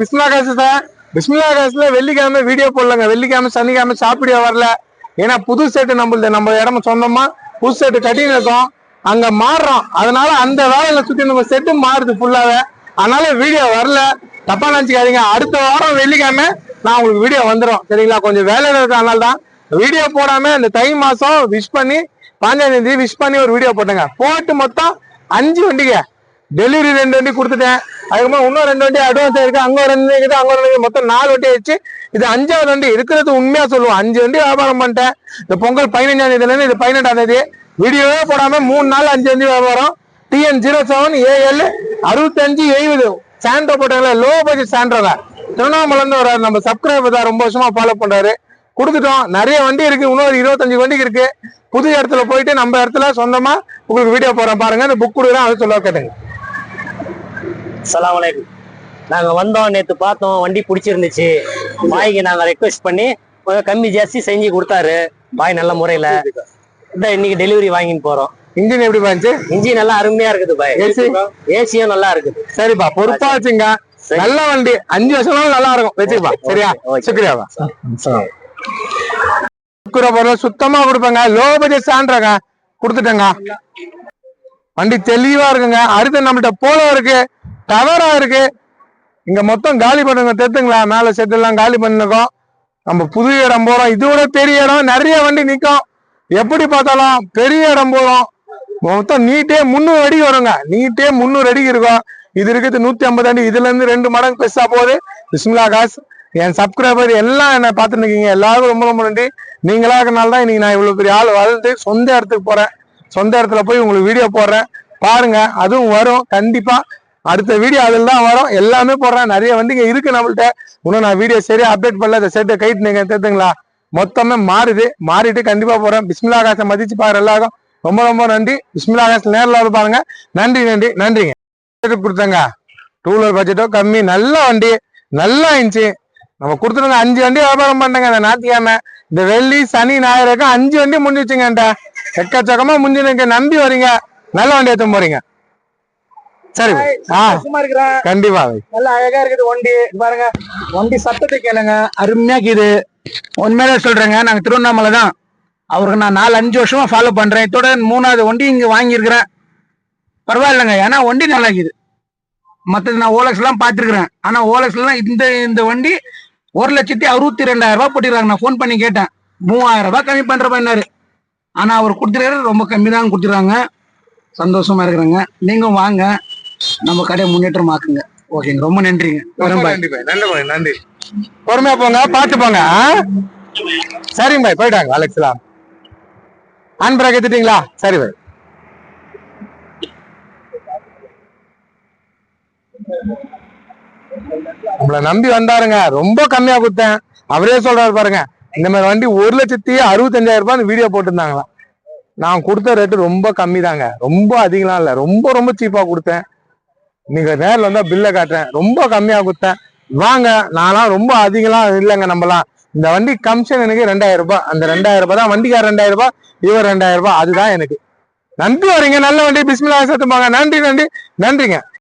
பிஸ்மிலா காசு சார் பிஸ்மிலா காசுல வெள்ளிக்கிழமை வீடியோ போடலங்க. வெள்ளிக்கிழமை சனிக்கிழமை சாப்பிடியா வரல. ஏன்னா புது செட்டு நம்மளுது. நம்ம இடம் சொந்தமா புது செட்டு கட்டின்னு இருக்கோம். அங்க மாறுறோம். அதனால அந்த வேலையில சுத்தி நம்ம செட்டு மாறுது ஃபுல்லாவே அதனால வீடியோ வரல. தப்பா நினைச்சுக்காதீங்க. அடுத்த வாரம் வெள்ளிக்கிழமை நான் உங்களுக்கு வீடியோ வந்துடும் சரிங்களா? கொஞ்சம் வேலையில இருக்கிறதுனால தான். வீடியோ போடாம இந்த தை மாசம் விஷ் பண்ணி பாஞ்சாம் தேதி விஷ் பண்ணி ஒரு வீடியோ போட்டேங்க. போட்டு மொத்தம் அஞ்சு வண்டிங்க. டெலிவரி ரெண்டு வண்டி கொடுத்துட்டேன். அதுக்கப்புறம் இன்னும் ரெண்டு வண்டி அட்வான்ஸ் ஆயிருக்கு அங்கே ஒரு ரெண்டு இருக்குது அங்கே ஒரு ரெண்டு மொத்தம் நாலு வண்டி ஆயிடுச்சு. இது அஞ்சாவது வண்டி. இருக்கிறது உண்மையாக சொல்லுவோம். அஞ்சு வண்டி வியாபாரம் பண்ணிட்டேன். இந்த பொங்கல் பதினஞ்சாம் இது பதினெட்டாம் தேதி. வீடியோவே போடாமல் மூணு நாள் அஞ்சு வண்டி வியாபாரம். டிஎன் ஜீரோ செவன் ஏஎல் அறுபத்தஞ்சு எழுபது. சாண்ட்ரோ போட்டாங்களே லோ பட்ஜெட் சாண்ட்ரோங்க திருவண்ணாமலேருந்து இருந்து நம்ம சப்ஸ்கிரைபர் தான் ரொம்ப வருஷமாக ஃபாலோ பண்ணுறாரு கொடுத்துட்டோம். நிறைய வண்டி இருக்குது இன்னொரு இருபத்தஞ்சு வண்டிக்கு இருக்குது புது இடத்துல போயிட்டு நம்ம இடத்துல சொந்தமாக உங்களுக்கு வீடியோ போறேன் பாருங்கள் இந்த புக் கொடுக்குறேன். அதை சொல்ல கேட்டுங்க. அலைக்கும் நாங்க வந்தோம் நேத்து பார்த்தோம் வண்டி பிடிச்சிருந்துச்சு. பாய்க்கு நாங்க ரெக்வெஸ்ட் பண்ணி கம்மி ஜாஸ்தி செஞ்சு கொடுத்தாரு. பாய் நல்ல முறையில. இன்னைக்கு டெலிவரி வாங்கின்னு போறோம். இன்ஜின் எப்படி பாஞ்சு இன்ஜின் நல்லா அருமையா இருக்குது பாய். ஏசி? ஏசியும் நல்லா இருக்குது. சரிப்பா பொறுப்பா வச்சுங்க. நல்ல வண்டி. அஞ்சு வருஷம் நல்லா இருக்கும். வச்சுப்பா சரியா. சுக்ரியாவா சுக்குரா பொருள் சுத்தமா கொடுப்பேங்க. Low budget சான்றாங்க கொடுத்துட்டேங்க. வண்டி தெளிவா இருக்குங்க. அடுத்து நம்மள்ட்ட போலோ இருக்கு. டவரா இருக்கு. இங்க மொத்தம் காலி பண்ணுங்க தெரிஞ்சுங்களா மேல செட் காலி பண்ணிருக்கோம். நம்ம புது இடம் போறோம். இதோட பெரிய இடம். நிறைய வண்டி நிற்கும் எப்படி பார்த்தாலும் பெரிய இடம் போறோம். மொத்தம் நீட்டே முந்நூறு அடி வருங்க. நீட்டே முந்நூறு அடிக்கு இருக்கும். இது இருக்குது நூத்தி ஐம்பது அடி. இதுல இருந்து ரெண்டு மடங்கு பெருசா போகுது. பிஸ்மிலா காஸ். என் சப்ஸ்கிரைபர் எல்லாம் என்ன பார்த்துட்டு இருக்கீங்க. எல்லாருக்கும் ரொம்ப ரொம்ப நன்றி. நீங்களா இருக்கனால தான் இன்னைக்கு நான் இவ்வளவு பெரிய ஆள் வளர்ந்து சொந்த இடத்துக்கு போறேன். சொந்த இடத்துல போய் உங்களுக்கு வீடியோ போடுறேன். பாருங்க. அதுவும் வரும். கண்டிப்பா அடுத்த வீடியோ அதில் தான் வரும். எல்லாமே போடுறேன் நிறைய வண்டிங்க இருக்கு நம்மள்ட்ட. இன்னும் நான் வீடியோ சரியா அப்டேட் பண்ணல. இந்த செட்டை கைட்டு நீங்க தெரிஞ்சுங்களா மொத்தமே மாறுது. மாறிட்டு கண்டிப்பா போறேன். பிஸ்மிலா காசை மதிச்சு பாரு எல்லாரும் ரொம்ப ரொம்ப நன்றி. பிஸ்மிலா காசு நேரில் வந்து பாருங்க. நன்றி நன்றி நன்றிங்க. Budget கொடுத்தங்க. டூ வீலர் பட்ஜெட்டோ கம்மி. நல்ல வண்டி. நல்லா இருந்துச்சு நம்ம கொடுத்துருங்க அஞ்சு வண்டி வியாபாரம் பண்ணங்க அந்த ஞாயிற்றுக்கிழமை. இந்த வெள்ளி சனி ஞாயிறுக்கும் அஞ்சு வண்டி முடிஞ்சுச்சுங்கன்ட்ட எக்கச்சக்கமா முடிஞ்சு நம்பி வரீங்க. நல்ல வண்டி எடுத்து போறீங்க. சரி கண்டிப்பா. நல்லா அழகா இருக்குது வண்டி இது பாருங்க வண்டி சத்தத்தை கேளுங்க. அருமையா இருக்குது. உண்மையிலே சொல்றேங்க நாங்க திருவண்ணாமலை தான். அவருக்கு நான் நாலு அஞ்சு வருஷமா ஃபாலோ பண்றேன். இதோட மூணாவது வண்டி இங்க வாங்கியிருக்கிறேன். பரவாயில்லைங்க ஏன்னா வண்டி நல்லா இருக்குது. மற்றது நான் ஓலக்ஸ் எல்லாம் பார்த்துருக்கிறேன். ஆனா ஓலக்ஸ் எல்லாம் இந்த இந்த வண்டி ஒரு லட்சத்தி அறுபத்தி ரெண்டாயிரம் ரூபாய் போட்டிருக்காங்க. நான் ஃபோன் பண்ணி கேட்டேன். மூவாயிரம் ரூபாய் கம்மி பண்ற பண்ணாரு ஆனா அவர் கொடுத்துருக்காரு ரொம்ப கம்மி தான் கொடுத்துருக்காங்க. சந்தோஷமா இருக்கிறாங்க. நீங்களும் வாங்க. நம்ம கடையை முன்னேற்றமாக்குங்க. ஓகேங்க. ரொம்ப நன்றிங்க. ரொம்ப வரேன் பாய் நன்றி bhai. நன்றி நன்றி. பொறுமையா போங்க பார்த்து போங்க? சரிங்க பாய் போயிட்டாங்க அலெக்ஸ்லாம் ஹேண்ட் பிரேக் எடுத்துட்டீங்களா சரி பாய் நம்மள நம்பி வந்தாருங்க. ரொம்ப கம்மியா கொடுத்தேன் அவரே சொல்றாரு பாருங்க இந்த மாதிரி வண்டி ஒரு லட்சத்தி அறுபத்தஞ்சாயிரம் ரூபாய் வீடியோ போட்டிருந்தாங்களாம். நான் கொடுத்த ரேட்டு ரொம்ப கம்மி தாங்க ரொம்ப அதிகம்லாம் இல்ல. ரொம்ப ரொம்ப சீப்பா கொடுத்தேன். நீங்க நேர்ல வந்தா பில்லை காட்டுறேன். ரொம்ப கம்மியா கொடுத்தேன். வாங்க நான்லாம் ரொம்ப அதிகம்லாம் இல்லைங்க நம்மலாம். இந்த வண்டி கமிஷன் எனக்கு ரெண்டாயிரம் ரூபாய். அந்த ரெண்டாயிரம் ரூபாய் தான் வண்டிக்கார ரெண்டாயிரம் ரூபாய் இவர் ரெண்டாயிரம் ரூபாய். அதுதான் எனக்கு. நன்றி வரீங்க. நல்ல வண்டி. பிஸ்மிலா சேர்த்துப்பாங்க நன்றி நன்றி. நன்றிங்க.